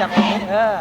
จับตรงนี้เออ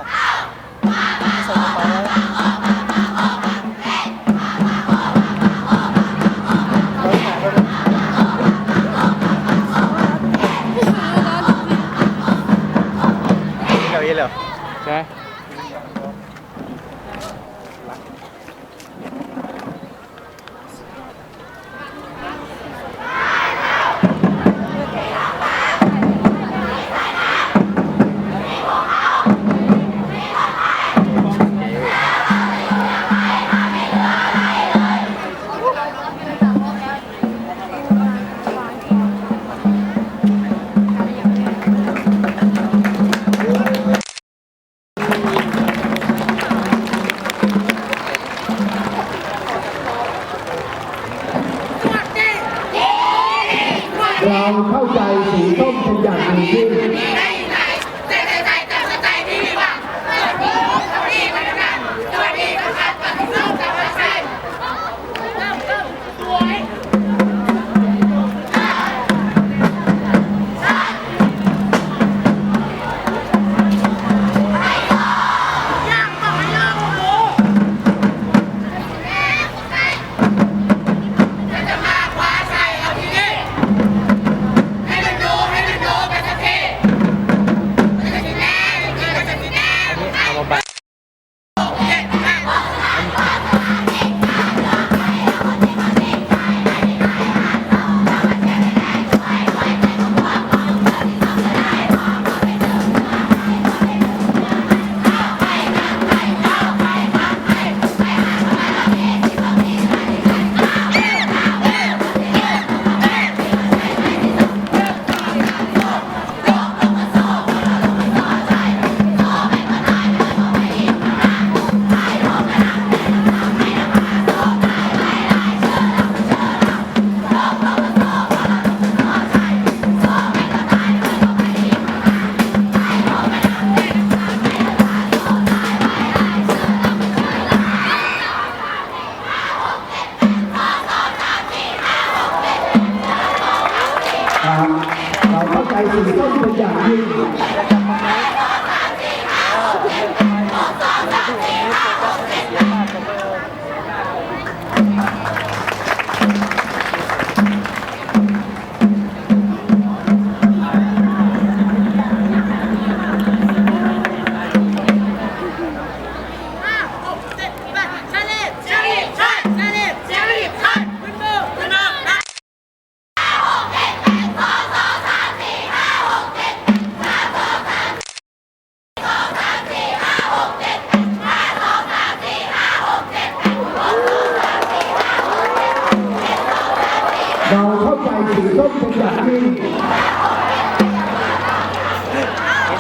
ส้มเป็นอย่างยิ่ง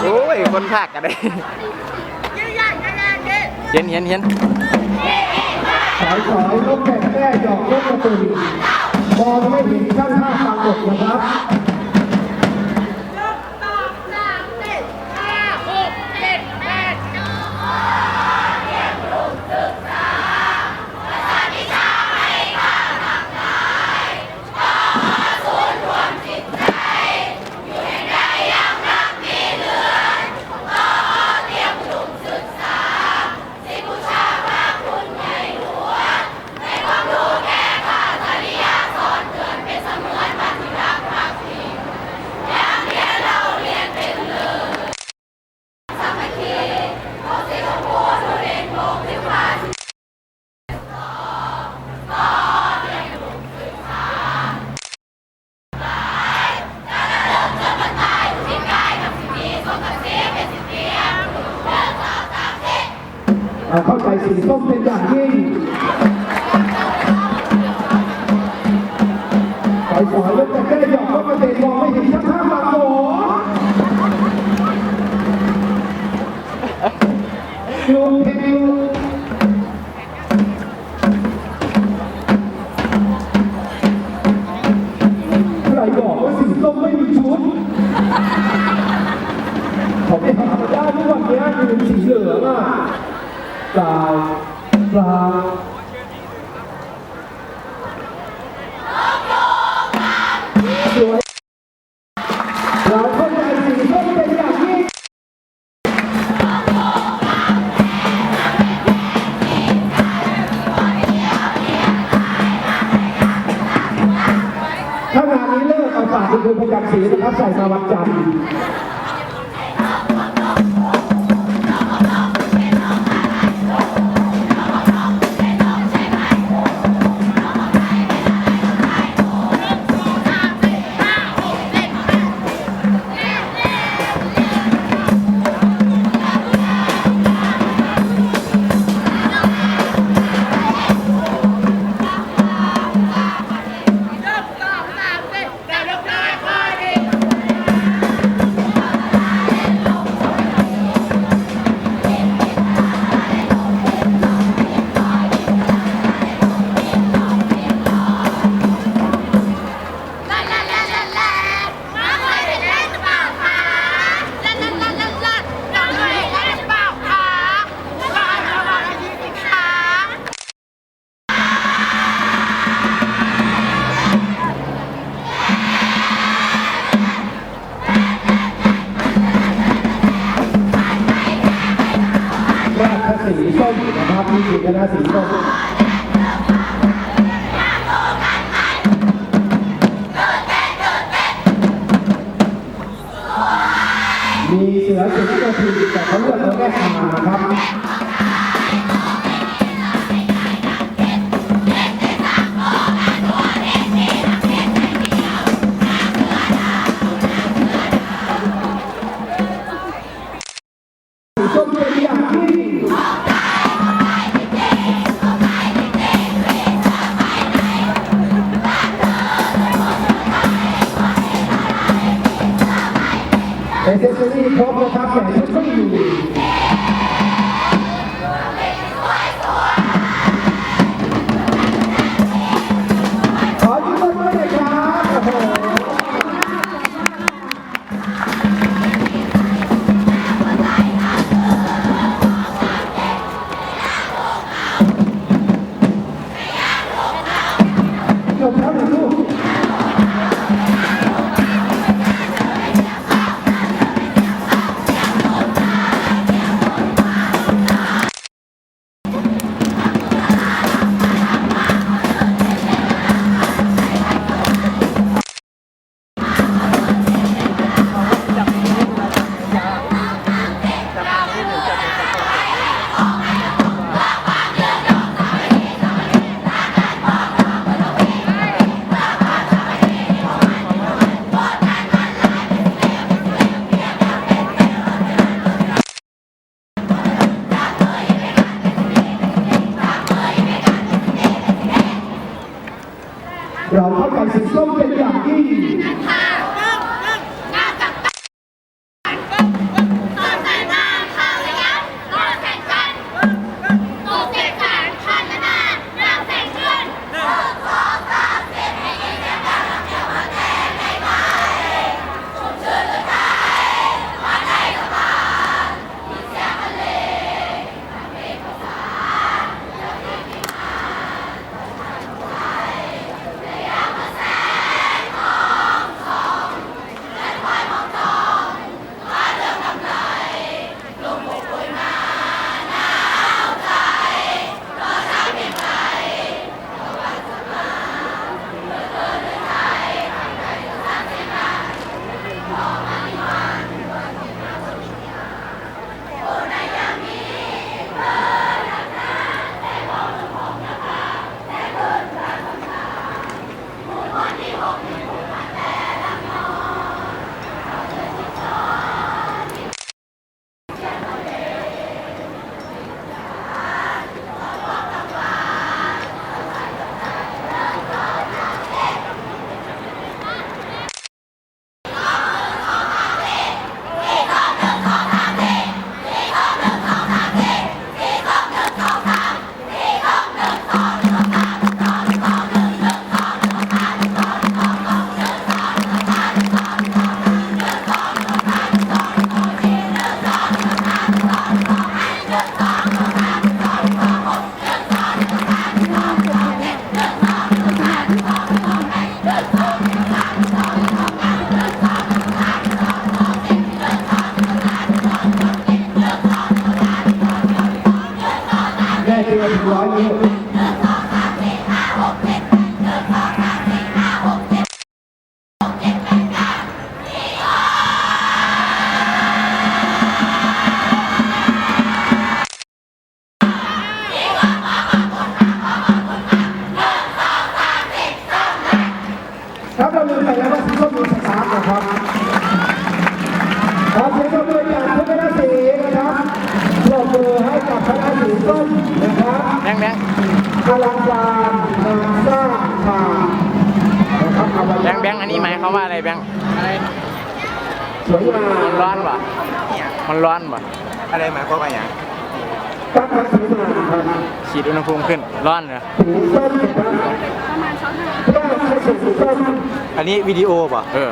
โอ้ย คนภาคกันเลยเห็นเห็นเห็นสายสอยลูกแก่แม่ดอกลูกกระตุนมองไม่เห็นช่างภาพฟังบทนะครับ เราเข้าใจ สีส้มเป็นอย่างยิ่งสายสอยนกแก่แม่หยอกนกกระตุนมองไม่เห็นช่างภาพฟังบทลุงเพ เอเนะครับแบงค์แบงค์อลังการงานสร้างข่าวนะครับอลังแบการงค์แบงค์อันนี้หมายเขามว่าอะไรแบงค์สวยงามมันร้อนป่ะมันร้อนป่ะอะไรหมายความว่าอย่างตั้งแต่สวยงามครับขีดอุณหภูมิขึ้น ร้อนเหรอสีส้มนะครับเพื่อให้สีส้มอันนี้วิดีโอป่ะเออ